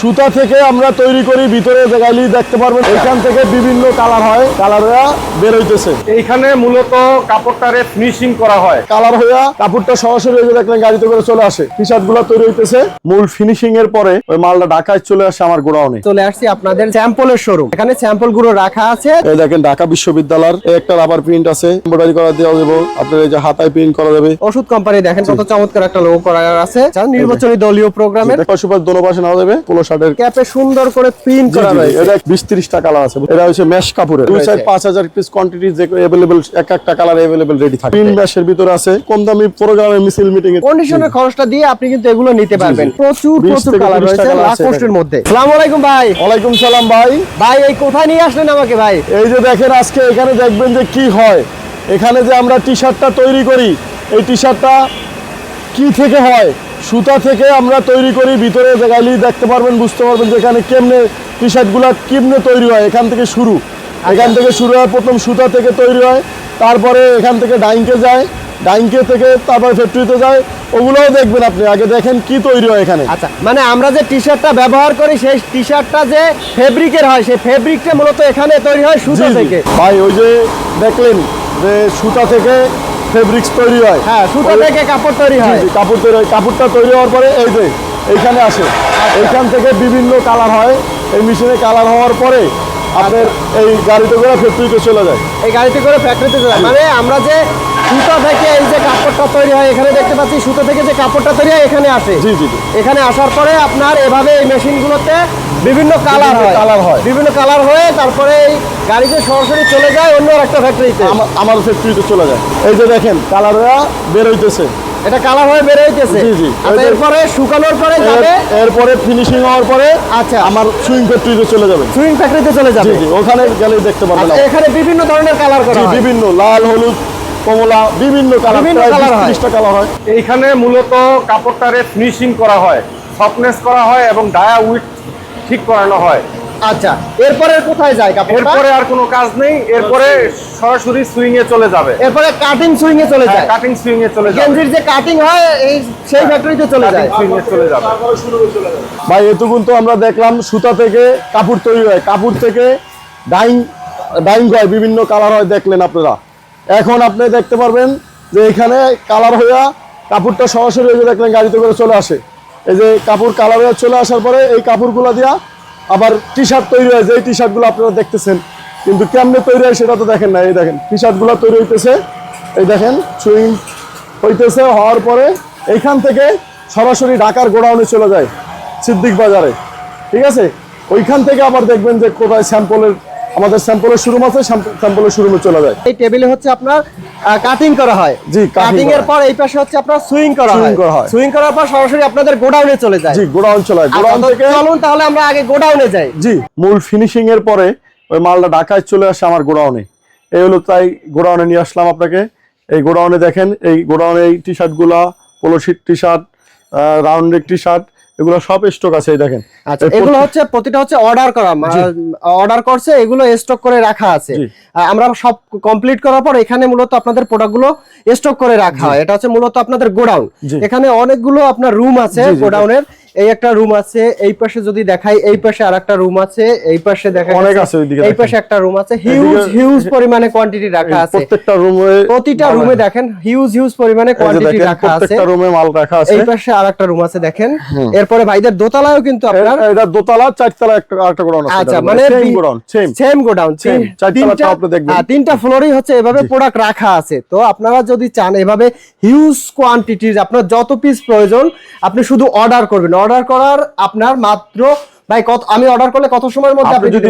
সুতা থেকে আমরা তৈরি করি ভিতরে দেখাইলি দেখতে পারবেন এখান থেকে বিভিন্ন কালার হয় কালাররা বের হইতেছে। এইখানে মূলত কাপড়টারে ফিনিশিং করা হয়। কালার হইয়া কাপড়টা সরাসরি ওই যে দেখলেন গাড়িতে করে চলে আসে। টি শার্টগুলো তৈরি হইতেছে। মূল ফিনিশিং এর পরে ওই মালটা ঢাকায় চলে আসে আমার গোডাউনে। চলে আসছি আপনাদের স্যাম্পলের শোরুম এখানে স্যাম্পলগুলো রাখা আছে। এই দেখেন ঢাকা বিশ্ববিদ্যালয়ের একটা রাবার প্রিন্ট আছে। এমব্রয়ডারি করা দেওয়া যাবে আপনার এই যে হাতায় প্রিন্ট করা যাবে। ওষুধ কোম্পানি দেখেন কত চমৎকার একটা লোগো করা আছে। যা নির্বাচনী দলীয় প্রোগ্রামের পাশাপাশি দোনো পাশে নেওয়া যাবে পোলো শার্টের ক্যাপে সুন্দর করে প্রিন্ট করা রয়েছে। এটা বিশ ত্রিশটা কালার আছে। এটা হচ্ছে মেশ কাপড়ের। দুই সাইড পাঁচ হাজার পিস কোয়ান্টিটি যে অ্যাভেলেবেল এক একটা কালার অ্যাভেলেবেল রেডি থাকে। তিন ম্যাশের ভিতরে আছে। কম দামি প্রোগ্রামের মিছিল মিটিং এর কন্ডিশনের খরচটা দিয়ে আপনি কিন্তু এগুলো নিতে পারবেন। প্রচুর প্রচুর কালার রয়েছে আছে মধ্যে। আসসালামু আলাইকুম ভাই। ওয়ালাইকুম সালাম ভাই। ভাই এই কোথায় নিয়ে আসলেন আমাকে ভাই? এই যে দেখেন আজকে এখানে দেখবেন যে কি হয়। এখানে যে আমরা টি শার্টটা তৈরি করি এই টি শার্টটা কি থেকে হয়? সুতা থেকে আমরা তৈরি করি ভিতরে দেখাইলি দেখতে পারবেন বুঝতে পারবেন যে এখানে কেমনে টি শার্টগুলো কেমনে তৈরি হয় এখান থেকে শুরু। এখান থেকে শুরু হয় প্রথম সুতা থেকে তৈরি হয় তারপরে এখান থেকে ডাইংকে যায় ডাইংকে থেকে তারপরে ফ্যাক্টরিতে যায় ওগুলোও দেখবেন আপনি আগে দেখেন কি তৈরি হয় এখানে। আচ্ছা মানে আমরা যে টি শার্টটা ব্যবহার করি সেই টি শার্টটা যে ফেব্রিকের হয় সেই ফেব্রিকটা মূলত এখানে তৈরি হয় সুতা থেকে। ভাই ওই যে দেখলেন যে সুতা থেকে ফেব্রিক্স তৈরি হয়। হ্যাঁ সুতা থেকে কাপড় তৈরি হয়। কাপড় তৈরি হয়। কাপড়টা তৈরি হওয়ার পরে এই যে এইখানে আসে। এইখান থেকে বিভিন্ন কালার হয়। এই মেশিনে কালার হওয়ার পরে আপনার এই গাড়িতে করে ফ্যাক্টরিতে চলে যায়। এই গাড়িতে করে ফ্যাক্টরিতে যায়। মানে আমরা যে সুতা থেকে এই যে কাপড়টা তৈরি হয় এখানে দেখতে পাচ্ছি সুতা থেকে যে কাপড়টা তৈরি হয় এখানে আসে। জি জি জি। এখানে আসার পরে আপনার এভাবে এই মেশিনগুলোতে বিভিন্ন কালার হয়। কালার হয়। বিভিন্ন কালার হয়ে তারপরে এই গাড়িতে সরাসরি চলে যায় অন্য একটা ফ্যাক্টরিতে আমার ফ্যাক্টরিতে চলে যায়। এই যে দেখেন কালাররা বের হইতেছে। এটা কালার হয়ে বের হইতেছে। জি, জি। আচ্ছা, এরপরে শুকানোর পরে যাবে এরপরে ফিনিশিং হওয়ার পরে আচ্ছা। আমার সুইং ফ্যাক্টরিতে চলে যাবে। সুইং ফ্যাক্টরিতে চলে যাবে। জি ওখানে গেলে দেখতে পারবেন আচ্ছা, এখানে বিভিন্ন ধরনের কালার করা জি, হয়। বিভিন্ন লাল হলুদ কমলা বিভিন্ন কালার বিভিন্ন প্রায় হয়। কালার হয়। এইখানে মূলত কাপড়টারে ফিনিশিং করা হয় সফটনেস করা হয় এবং ডায়া উইথ ঠিক করানো হয়। আচ্ছা এরপরে কোথায় যায় এরপরে আর কোনো কাজ নেই এরপরে সরাসরি সুইং এ চলে যাবে। এরপরে কাটিং সুইং এ চলে যায়। কাটিং সুইং এ চলে যায় গেঞ্জির যে কাটিং হয় এই সেই ফ্যাক্টরিতে চলে যায়। সুইং এ চলে যাবে। ভাই এতক্ষণ তো আমরা দেখলাম সুতা থেকে কাপড় তৈরি হয়। কাপড় থেকে ডাইং ডাইং হয় বিভিন্ন কালার হয় দেখলেন আপনারা। এখন আপনি দেখতে পারবেন যে এখানে কালার হইয়া কাপড়টা সরাসরি ওই যে দেখলেন গাড়িতে করে চলে আসে। এই যে কাপড় কালার হয়ে চলে আসার পরে এই কাপড়গুলো দিয়া আবার টি শার্ট তৈরি হয় যে টি শার্টগুলো আপনারা দেখতেছেন। কিন্তু কেমনে তৈরি হয় সেটা তো দেখেন না। এই দেখেন টি শার্টগুলো তৈরি হইতেছে। এই দেখেন সুইং হইতেছে, হওয়ার পরে এইখান থেকে সরাসরি ঢাকার গোডাউনে চলে যায়, সিদ্দিক বাজারে। ঠিক আছে? ওইখান থেকে আবার দেখবেন যে কোথায় স্যাম্পলের আমাদের স্যাম্পলের শোরুম আছে স্যাম্পলের শোরুমে চলে যায়। এই টেবিলে হচ্ছে আপনার কাটিং করা হয়। জি, কাটিং এর পর এই পাশে হচ্ছে আপনার সুইং করা হয়। করা হয়। সুইং করার পর সরাসরি আপনাদের গোডাউনে চলে যায়। জি গোডাউন চলে যায়। গোডাউন আচ্ছা, থেকে চলুন তাহলে আমরা আগে গোডাউনে যাই। জি মূল ফিনিশিং এর পরে ওই মালটা ঢাকায় চলে আসে আমার গোডাউনে। এই হলো তাই গোডাউনে নিয়ে আসলাম আপনাকে। এই গোডাউনে দেখেন এই গোডাউনে এই T শার্টগুলা polo shirt T shirt round T shirt এগুলো সব স্টক আছে দেখেন। আচ্ছা এগুলো হচ্ছে প্রতিটা হচ্ছে অর্ডার করা অর্ডার করছে এগুলো স্টক করে রাখা আছে। আমরা সব কমপ্লিট করার পর এখানে মূলত আপনাদের প্রোডাক্টগুলো স্টক করে রাখা হয়। এটা হচ্ছে মূলত আপনাদের গোডাউন। এখানে অনেকগুলো আপনার রুম আছে গোডাউনের। এই একটা রুম আছে এই পাশে যদি দেখাই এই পাশে আরেকটা রুম আছে এই পাশে দেখা অনেক আছে ওইদিকে এই পাশে একটা রুম আছে হিউজ হিউজ পরিমাণে কোয়ান্টিটি রাখা আছে। প্রত্যেকটা রুমে প্রতিটা রুমে দেখেন হিউজ হিউজ পরিমাণে কোয়ান্টিটি রাখা আছে। প্রত্যেকটা রুমে মাল রাখা আছে। এই পাশে আরেকটা রুম আছে দেখেন। এরপরে ভাইদের দোতলায়ও কিন্তু আপনার এটা- দোতলা চারতলা একটা আরেকটা গোডাউন আছে আচ্ছা মানে same godown same same godown Same, চারতলাটা আপনি দেখবেন। তিনটা ফ্লোরই হচ্ছে এভাবে প্রোডাক্ট রাখা আছে। তো আপনারা যদি চান এভাবে হিউজ কোয়ান্টিটির আপনার যত পিস প্রয়োজন আপনি শুধু অর্ডার করবেন। অর্ডার করার আপনার মাত্র ভাই কত আমি অর্ডার করলে কত সময়ের মধ্যে আপনি যদি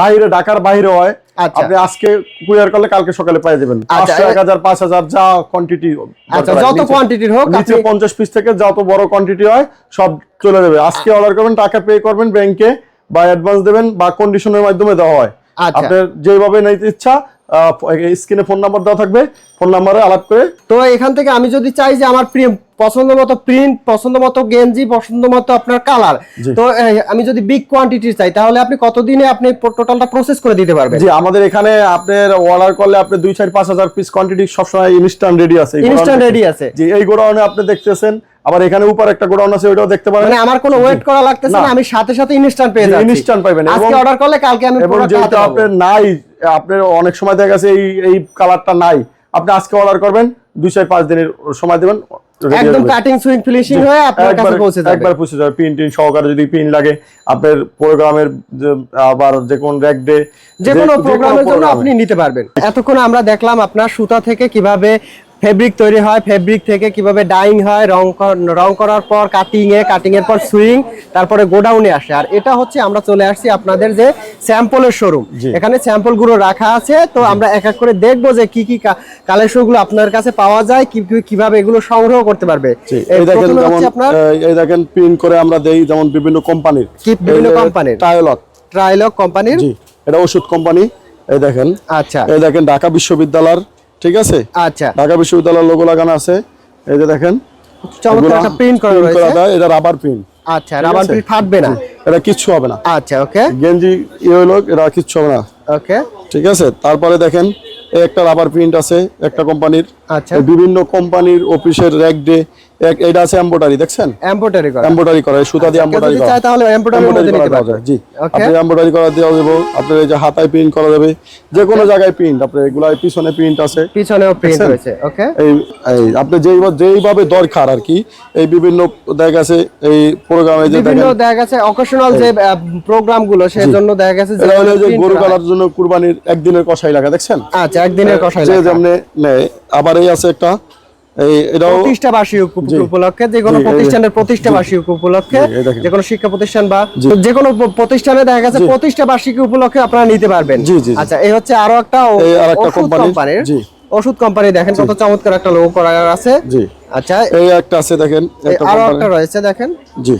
বাইরে ঢাকার বাইরে হয় আচ্ছা। আপনি আজকে কুরিয়ার করলে কালকে সকালে পেয়ে যাবেন। আচ্ছা, পাঁচশো এক হাজার পাঁচ হাজার যা কোয়ান্টিটি আচ্ছা, যত quantity-র হোক নিচে আপনি- পঞ্চাশ পিস থেকে যত বড় কোয়ান্টিটি হয় সব চলে যাবে। আজকে অর্ডার করবেন টাকা পে করবেন ব্যাংকে বা অ্যাডভান্স দেবেন বা কন্ডিশনের মাধ্যমে দেওয়া হয়। আচ্ছা। আপনার যেভাবে নিতে ইচ্ছা স্ক্রিনে ফোন নাম্বার দেওয়া থাকবে। ফোন নাম্বারে আলাপ করে তো এখান থেকে আমি যদি চাই যে আমার প্রিয় পছন্দ মতো প্রিন্ট পছন্দ মতো গেঞ্জি পছন্দ মতো আপনার কালার তো আমি যদি বিগ কোয়ান্টিটি চাই তাহলে আপনি কতদিনে আপনি টোটালটা প্রসেস করে দিতে পারবেন? জি আমাদের এখানে আপনার অর্ডার করলে আপনি দুই চার পাঁচ হাজার পিস কোয়ান্টিটি সবসময় ইনস্ট্যান্ট রেডি আছে। ইনস্ট্যান্ট রেডি আছে। জি এই গোডাউনে আপনি দেখতেছেন। আবার এখানে উপর একটা গোডাউন আছে ওটাও দেখতে পারেন। মানে আমার কোনো ওয়েট করা লাগতেছে না। আমি সাথে সাথে ইনস্ট্যান্ট পেয়ে যাচ্ছি। instant পাইবেন। আজকে অর্ডার করলে কালকে আমি হাতে পাবো। নাই আপনার অনেক সময় দেখা গেছে এই এই কালারটা নাই। আপনি আজকে অর্ডার করবেন দুই চার পাঁচ দিনের সময় দেবেন একদম। কাটিং সুইং ফিনিশিং হয়ে আপনার কাছে পৌঁছে যাবে। একবার পৌঁছে যাবে। পিন টিন সহকারে যদি পিন লাগে আপনার প্রোগ্রামের আবার যে কোন র্যাক ডে যে কোনো প্রোগ্রামের জন্য আপনি নিতে পারবেন। এতক্ষণ আমরা দেখলাম আপনার সুতা থেকে কীভাবে ফেব্রিক তৈরি হয় ফেব্রিক থেকে কীভাবে ডাইং হয় রং রং করার পর কাটিং এ কাটিং এর পর সুইং তারপরে গোডাউনে আসে। আর এটা হচ্ছে আমরা চলে আসছি আপনাদের যে স্যাম্পলের শোরুম এখানে স্যাম্পলগুলো রাখা আছে তো আমরা এক এক করে দেখব যে কি কি কালেকশনগুলো আপনার কাছে পাওয়া যায় কি কীভাবে এগুলো সংগ্রহ করতে পারবে। এই দেখেন যেমন আপনার এই- দেখেন পিন করে আমরা দেই যেমন বিভিন্ন কোম্পানির কি বিভিন্ন কোম্পানির? টায়োলক ট্রাইলক কোম্পানির জি এটা ওষুধ কোম্পানি এই দেখেন। আচ্ছা। এই দেখেন ঢাকা বিশ্ববিদ্যালয়ের ঠিক আছে? আচ্ছা। ঢাকা বিশ্ববিদ্যালয়ের লোগো লাগানো আছে। এই যে দেখেন চমৎকার একটা প্রিন্ট করা রয়েছে। এটা রাবার পিন আচ্ছা রাবার প্রিন্ট ফাটবে না। এটা কিচ্ছু হবে না। আচ্ছা ওকে গেঞ্জি ইয়ে হইল এটা কিচ্ছু হবে না। ওকে ঠিক আছে? তারপরে দেখেন একটা রাবার প্রিন্ট আছে একটা কোম্পানির। আচ্ছা। বিভিন্ন কোম্পানির অফিসের র্যাক ডে এটা আছে এমব্রয়ডারি দেখছেন? এমব্রয়ডারি করা। এমব্রয়ডারি করা সুতা দিয়ে কেউ এমব্রয়ডারি যদি করা। চায় তাহলে এমব্রয়ডারির মধ্যে নিতে জি আপনি এমব্রয়ডারি করা যাবে আপনার এই যে হাতায় প্রিন্ট করা যাবে। যে কোনো জায়গায় প্রিন্ট আপনার এগুলা পিছনে প্রিন্ট আছে। পিছনেও প্রিন্ট রয়েছে ওকে এই আপনি যেই যেইভাবে দরকার আর কি এই বিভিন্ন দেখা গেছে এই প্রোগ্রামে যে বিভিন্ন দেখা গেছে অকেশনাল যে প্রোগ্রামগুলো সেই জন্য দেখা গেছে যে হলো যে গরু কালার জন্য কুরবানির একদিনের কষাই লাগা দেখছেন? আচ্ছা একদিনের কষাই যে লেখা। যেমনি নেয় আবার এই আছে একটা প্রতিষ্ঠা বার্ষিক উপলক্ষে যে কোনো প্রতিষ্ঠানের প্রতিষ্ঠা বার্ষিক উপলক্ষে যে কোনো শিক্ষা প্রতিষ্ঠান বা। যে কোনো প্রতিষ্ঠানে দেখা গেছে। প্রতিষ্ঠা বার্ষিকী উপলক্ষে আপনারা নিতে পারবেন। আচ্ছা এই হচ্ছে আরও একটা ওষুধ কোম্পানির, কোম্পানির ওষুধ কোম্পানি দেখেন কত চমৎকার একটা লোগো করা আছে। আচ্ছা। এই একটা আছে দেখেন আরও একটা রয়েছে দেখেন। জি।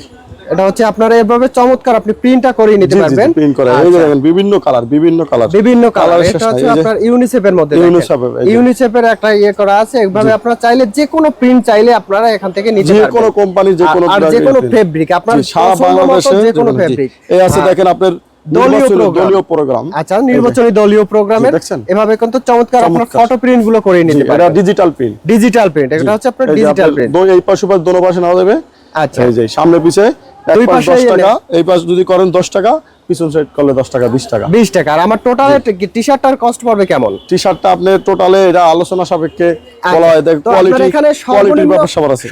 এটা হচ্ছে আপনারা এভাবে চমৎকার আপনি প্রিন্টটা করে নিতে পারবেন। প্রিন্ট করা। এই আচ্ছা, দেখেন বিভিন্ন কালার বিভিন্ন কালার বিভিন্ন কালার এটা হচ্ছে আপনার ইউনিসেফের মধ্যে ইউনিসেফের, ইউনিসেফের একটা ইয়ে করা আছে। এইভাবে আপনারা চাইলে যে কোনো প্রিন্ট চাইলে আপনারা এখান থেকে নিতে যে কোনো কোম্পানির যে কোনো আর যে কোনো ফেব্রিক আপনার সারা বাংলাদেশে যে কোনো ফেব্রিক এই আছে দেখেন আপনার দলীয় নির্বাচনী দলীয় প্রোগ্রাম আচ্ছা নির্বাচনী দলীয় প্রোগ্রামের এভাবে কিন্তু চমৎকার আপনার। ফটো প্রিন্টগুলো করে নিতে এটা ডিজিটাল প্রিন্ট ডিজিটাল প্রিন্ট এটা হচ্ছে আপনার ডিজিটাল প্রিন্ট এই পাশে পাশে দোনো পাশে নেওয়া যাবে আচ্ছা। এই যে সামনে পিছে দুই পাশে টাকা এই পাশ যদি করেন দশ টাকা পিছন সাইড করলে দশ টাকা বিশ টাকা। 20 টাকা। আর আমার টোটাল টি শার্টটার কস্ট পড়বে কেমন? টি শার্টটা আপনি টোটালে এটা আলোচনা সাপেক্ষে বলা হয়। দেখ কোয়ালিটি এখানে সর্বনিম্ন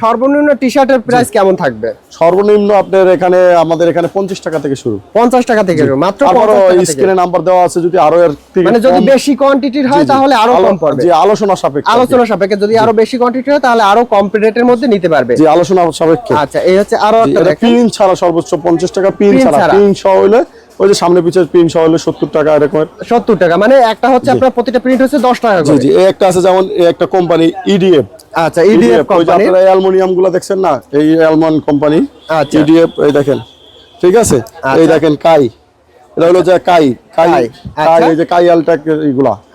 সর্বনিম্ন টি শার্টের প্রাইস কেমন থাকবে? সর্বনিম্ন আপনার এখানে আমাদের এখানে পঞ্চাশ টাকা থেকে শুরু। 50 টাকা থেকে মাত্র তারপরও 50 স্ক্রিনে নাম্বার দেওয়া আছে যদি আরও এর মানে যদি বেশি কোয়ান্টিটির হয়। তাহলে আরও কম পড়বে। জি আলোচনা সাপেক্ষে। আলোচনা সাপেক্ষে। যদি আরও বেশি কোয়ান্টিটি হয় তাহলে আরও কম রেটের মধ্যে নিতে পারবে। জি আলোচনা সাপেক্ষে। আচ্ছা এই হচ্ছে আরও একটা দেখেন। ছাড়া সর্বোচ্চ পঞ্চাশ টাকা পিন ছাড়া। পিন সহ হইলে ওই যে সামনে পিছের পিন সহ হইলে সত্তর টাকা এরকমের। 70 টাকা। মানে একটা হচ্ছে আপনার প্রতিটা প্রিন্ট হচ্ছে 10 টাকা জি জি। এই একটা আছে যেমন এই একটা কোম্পানি ইডিএফ আচ্ছা ইডিএফ ওই যে আপনারা অ্যালুমিনিয়ামগুলো দেখছেন না? এই অ্যালমন কোম্পানি। আচ্ছা। ইডিএফ এই দেখেন। ঠিক আছে? আচ্ছা। এই দেখেন কাই। এটা হলো যে কাই। কাই কাই, আচ্ছা। এই যে কাই আলটেক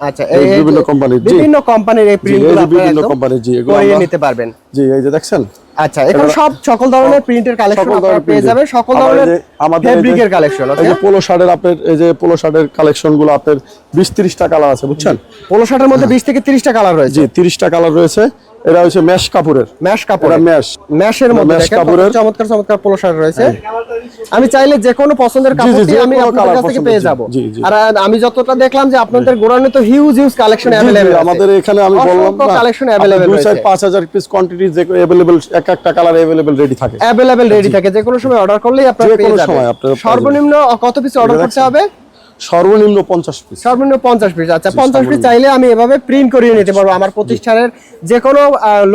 আচ্ছা এই বিভিন্ন কোম্পানির বিভিন্ন কোম্পানির এই প্রিন্ট বিভিন্ন কোম্পানির জি এগুলো নিতে পারবেন। জি এই যে দেখছেন? আচ্ছা এখানে সব সকল ধরনের প্রিন্টের কালেকশন আপনারা পেয়ে যাবেন সকল ধরনের আমাদের ফেব্রিকের কালেকশন এই যে পোলো শার্টের আপনার এই যে পোলো শার্টের কালেকশনগুলো আপনার বিশ তিরিশটা কালার আছে বুঝছেন? পোলো শার্টের মধ্যে 20 থেকে 30 টা কালার রয়েছে। জি তিরিশটা কালার রয়েছে। এটা হচ্ছে ম্যাশ কাপড়ের ম্যাশ কাপড় এটা ম্যাশ ম্যাশের মধ্যে ম্যাশ দেখেন কত কাপড়ের। চমৎকার চমৎকার পোলো শার্ট রয়েছে আমি চাইলে যে কোনো পছন্দের জি, কাপড় যে আমি কোনো আপনাদের colour কাছ থেকে পছন্দের, পেয়ে জি, যাব জি, জি। আর আমি যতটা দেখলাম যে আপনাদের গোডাউনে তো হিউজ হিউজ কালেকশন জি, জি, अवेलेबल আছে আমাদের এখানে আমি বললাম অসংখ্য না কালেকশন আপনার अवेलेबल দুই চার রয়েছে পাঁচ হাজার পিস কোয়ান্টিটি যে অ্যাভেলেবেল এক একটা কালার অ্যাভেলেবেল রেডি থাকে অ্যাভেলেবেল রেডি থাকে যে কোনো সময় অর্ডার করলেই আপনারা যে পেয়ে কোনো যাবেন সময় আপনারা পেয়ে সর্বনিম্ন কত পিস অর্ডার করতে দেখছেন? হবে সর্বনিম্ন পঞ্চাশ পিস সর্বনিম্ন পঞ্চাশ পিস আচ্ছা পঞ্চাশ পিস চাইলে আমি এভাবে প্রিন্ট করিয়ে নিতে পারব। আমার প্রতিষ্ঠানের যে কোনো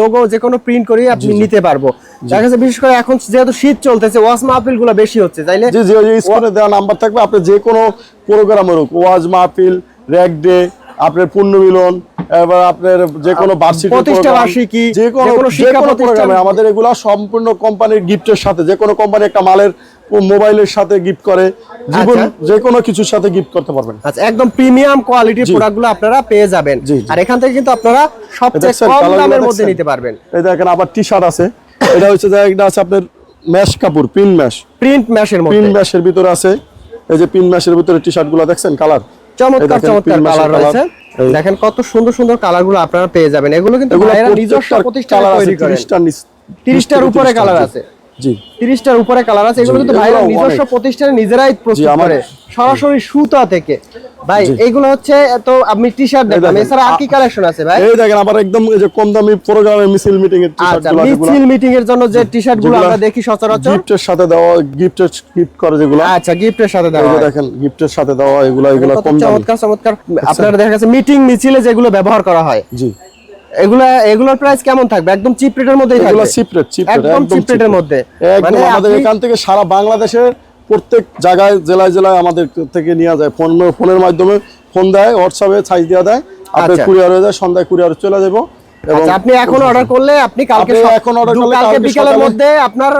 লোগো যে কোনো প্রিন্ট করিয়ে আপনি নিতে পারব। দেখা যাচ্ছে বিশেষ করে এখন যেহেতু শীত চলতেছে ওয়াজ মাহফিলগুলো বেশি হচ্ছে চাইলে জি জি স্ক্রিনে দেওয়া নাম্বার থাকবে। আপনি যে কোনো প্রোগ্রামের হোক ওয়াজ মাহফিল র্যাক ডে আপনার পূর্ণ মিলন এবার আপনার যে কোনো বার্ষিক প্রতিষ্ঠা বার্ষিকী, যে কোনো যে কোনো প্রোগ্রামে আমাদের এগুলা সম্পূর্ণ কোম্পানির গিফটের সাথে যে কোনো কোম্পানি একটা মালের মোবাইলের সাথে গিফট করে জীবন আচ্ছা। যে কোনো কিছুর সাথে গিফট করতে পারবেন। আচ্ছা একদম প্রিমিয়াম কোয়ালিটির প্রোডাক্টগুলো আপনারা পেয়ে যাবেন। আর এখান থেকে কিন্তু আপনারা সবচেয়ে কম দামের মধ্যে নিতে পারবেন। এই দেখেন আবার টি শার্ট আছে। এটা হচ্ছে যে একটা আছে আপনার ম্যাশ কাপড় প্রিন্ট ম্যাশ প্রিন্ট ম্যাশের মধ্যে। ম্যাশের ভিতরে আছে। এই যে প্রিন্ট ম্যাশের ভিতরে টি শার্টগুলো দেখছেন কালার চমৎকার চমৎকার কালার রয়েছে। দেখেন কত সুন্দর সুন্দর কালারগুলো আপনারা পেয়ে যাবেন। এগুলো কিন্তু নিজস্ব প্রতিষ্ঠানে কালার আছে তৈরি করেন। 30টা নিচ- তিরিশটার উপরে কালার আছে। জি। উপরে কালার আছে এগুলো কিন্তু ভাইরা নিজস্ব প্রতিষ্ঠানে নিজেরাই প্রস্তুত করে। সরাসরি সুতা থেকে। ভাই এগুলো হচ্ছে আপনি টি শার্ট দেখলাম এছাড়া আর কি কালেকশন আছে ভাই? এই দেখেন আবার একদম এই যে কম দামি প্রোগ্রামে মিছিল মিটিং এর টি-শার্ট আচ্ছা গুলো আছে মিছিল মিটিং এর জন্য যে টি শার্টগুলো যেগুলা আমরা দেখি সচরাচর। গিফটের সাথে দেওয়া গিফটের গিফট করে যেগুলো। আচ্ছা গিফটের সাথে দেওয়া হয়। দেখেন গিফটের সাথে দেওয়া এগুলো এগুলো কম দামি। চমৎকার চমৎকার। আপনারা দেখা যাচ্ছে মিটিং মিছিলে যেগুলো ব্যবহার করা হয়। জি। এগুলা এগুলোর প্রাইস কেমন থাকবে? একদম চিপ রেটের মধ্যেই এগুলো রেট চিপ রেট একদম চিপ রেটের মধ্যে। মানে আমাদের এখান থেকে সারা বাংলাদেশের প্রত্যেক জায়গায় জেলায় জেলায় আমাদের থেকে নেওয়া যায়। ফোন ফোনের মাধ্যমে ফোন দেয় হোয়াটসঅ্যাপে ছাই দেওয়া দেয়। আপনার আচ্ছা। কুরিয়ার হয়ে যায় সন্ধ্যায় কুরিয়ার চলে যাব। আচ্ছা আপনি এখন অর্ডার করলে আপনি কালকে এখন দু- করলে কালকে কালকে বিকালের মধ্যে আপনার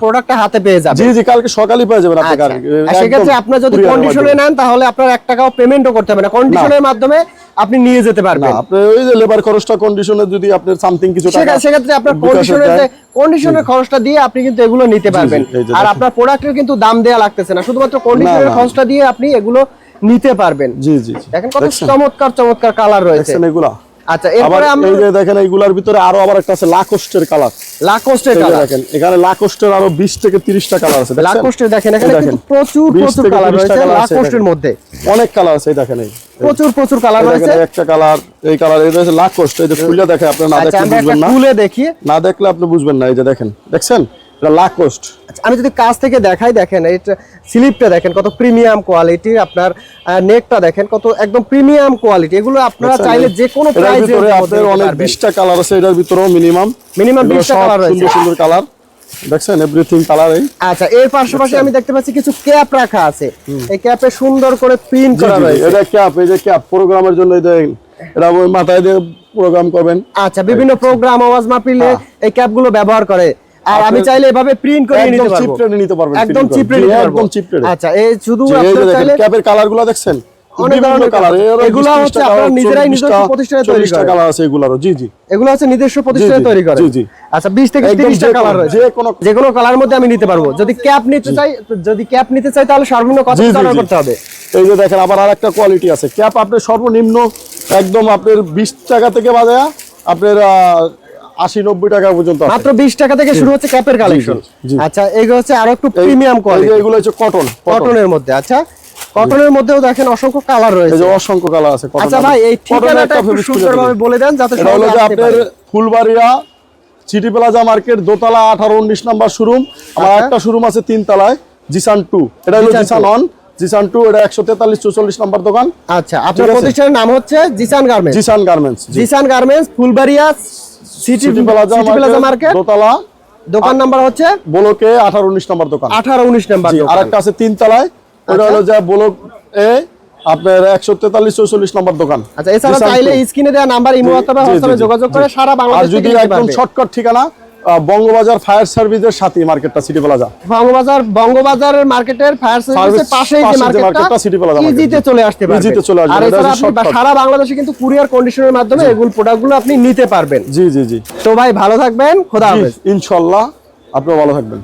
প্রোডাক্টটা হাতে পেয়ে জি জি কালকে সকালই পেয়ে যাবেন আপনি আচ্ছা। আর সেক্ষেত্রে আপনার যদি কন্ডিশনে নেন তাহলে আপনার এক টাকাও পেমেন্টও করতে হবে না। কন্ডিশনের মাধ্যমে আপনি নিয়ে যেতে পারবেন। আপনি ওই যে লেবার খরচটা কন্ডিশনে যদি আপনার সামথিং কিছু টাকা সেক্ষেত্রে- সেক্ষেত্রে আপনার বিকাশে কন্ডিশনের যে কন্ডিশনের খরচটা দিয়ে আপনি কিন্তু এগুলো নিতে পারবেন। আর। আপনার প্রোডাক্টের কিন্তু দাম দেয়া লাগতেছে না। শুধুমাত্র কন্ডিশনের। খরচটা দিয়ে আপনি এগুলো নিতে পারবেন। জি জি। দেখেন কত চমৎকার চমৎকার কালার রয়েছে। এগুলা? আচ্ছা এরপরে আমরা এই যে দেখেন এইগুলার ভিতরে আরও আবার একটা আছে লাকোস্টের কালার। লাকোস্টের কালার। দেখেন এখানে লাকোস্টের আরও 20 থেকে 30টা কালার আছে লাকোস্টের দেখেন এখানে কিন্তু প্রচুর প্রচুর কালার 30টা রয়েছে লাকোস্টের মধ্যে। অনেক কালার আছে দেখেন এই। প্রচুর প্রচুর কালার রয়েছে। একটা কালার এই কালার এই হচ্ছে লাকোস্ট এই যে খুলে দেখে আপনি না আচ্ছা দেখলে বুঝবেন না। খুলে দেখি। না দেখলে আপনি বুঝবেন না এই যে দেখেন দেখছেন? এটা লাকোস্ট আচ্ছা, আমি যদি কাছ থেকে দেখাই দেখেন এটা স্লিপটা দেখেন কত প্রিমিয়াম কোয়ালিটি আপনার নেকটা দেখেন কত একদম প্রিমিয়াম কোয়ালিটি এগুলো আপনারা চাইলে যে কোনো আপনার নিতে অনেক 20টা কালার আছে এটার ভিতরেও মিনিমাম Minimum 20টা colour রয়েছে। সুন্দর সুন্দর কালার দেখছেন এভরিথিং কালার আচ্ছা এর পাশাপাশি আমি দেখতে পাচ্ছি কিছু ক্যাপ রাখা আছে। এই ক্যাপে সুন্দর করে প্রিন্ট করা রয়েছে। এটা ক্যাপ এই যে ক্যাপ প্রোগ্রামের জন্য এই দেখেন। এটা ওই মাথায় দিয়ে প্রোগ্রাম করবেন। আচ্ছা বিভিন্ন প্রোগ্রাম আওয়াজ মাপিলে এই ক্যাপগুলো ব্যবহার করে। আর আমি চাইলে এভাবে প্রিন্ট করে নিতে চিপ পারব। রেটে নিতে পারবেন একদম চিপ নিতে একদম চিপ রেটে আচ্ছা এই শুধু চাইলে ক্যাপের কালারগুলো দেখছেন? অনেক ধরনের কালার colour। হচ্ছে আপনারা নিজেরাই নিজস্ব প্রতিষ্ঠানে তৈরি করেন। কালার আছে এগুলারও। জি জি। এগুলো হচ্ছে নিজস্ব প্রতিষ্ঠানে তৈরি করে। জি, জি। আচ্ছা 20 থেকে একদম 30টা কালার রয়েছে। যে কোনো- যে কোনো কালার মধ্যে আমি নিতে পারব। যদি ক্যাপ নিতে চাই যদি ক্যাপ নিতে চাই তাহলে সর্বনিম্ন কত। করতে হবে? এই যে দেখেন আবার আরেকটা কোয়ালিটি আছে। ক্যাপ সর্বনিম্ন একদম আপনার বিশ টাকা থেকে বাজায় আপনার আশি নব্বই টাকা পর্যন্ত মাত্র 20 টাকা থেকে শুরু হচ্ছে ক্যাপের কালেকশন আচ্ছা এগুলো হচ্ছে আরও একটু প্রিমিয়াম কোয়ালিটি এগুলো হচ্ছে কটন কটন কটনের মধ্যে আচ্ছা। কটনের মধ্যেও দেখেন অসংখ্য কালার এই রয়েছে যে অসংখ্য কালার আছে আচ্ছা ভাই এই ঠিকানাটা একটু সুন্দরভাবে বলে দেন যাতে সবাই আপনার। ফুলবাড়িয়া সিটি প্লাজা মার্কেট দোতলা আঠারো উনিশ নাম্বার শোরুম আমার আচ্ছা। একটা শোরুম আছে তিন তলায় জিসান টু এটা হলো জিসান জিসান two। অন জিসান টু এটা একশো তেতাল্লিশ চৌচল্লিশ নাম্বার দোকান। আচ্ছা আপনার প্রতিষ্ঠানের নাম হচ্ছে Zisan garments Zisan garments Zisan garments Fulbaria city city plaza market দোতলা দোকান নাম্বার হচ্ছে বলোকে আঠারো উনিশ নাম্বার দোকান আর একটা আছে তিন তলায় ওটা আচ্ছা। হলো যে ব্লক এ আপনার একশো তেতাল্লিশ চৌচল্লিশ নাম্বার দোকান আচ্ছা এছাড়া চাইলে two। স্ক্রিনে দেওয়া নাম্বার ইমো অথবা হোয়াটসঅ্যাপে যোগাযোগ করে। সারা আর বাংলাদেশ যদি একদম। শর্টকাট ঠিকানা বঙ্গবাজার ফায়ার সার্ভিসের সাথে মার্কেটটা সিটি প্লাজা। বঙ্গবাজার বঙ্গবাজারের মার্কেটের ফায়ার সার্ভিসের পাশেই যে মার্কেটটা সিটি প্লাজা ইজিতে চলে আসতে পারবে। ইজিতে চলে আসবে, আর এছাড়া আপনি সারা বাংলাদেশে কিন্তু কুরিয়ার কন্ডিশনের মাধ্যমে এগুলো প্রোডাক্টগুলো আপনি নিতে পারবেন। জি জি জি। তো ভাই ভালো থাকবেন। খোদা হাফেজ। ইনশাল্লাহ আপনিও ভালো থাকবেন।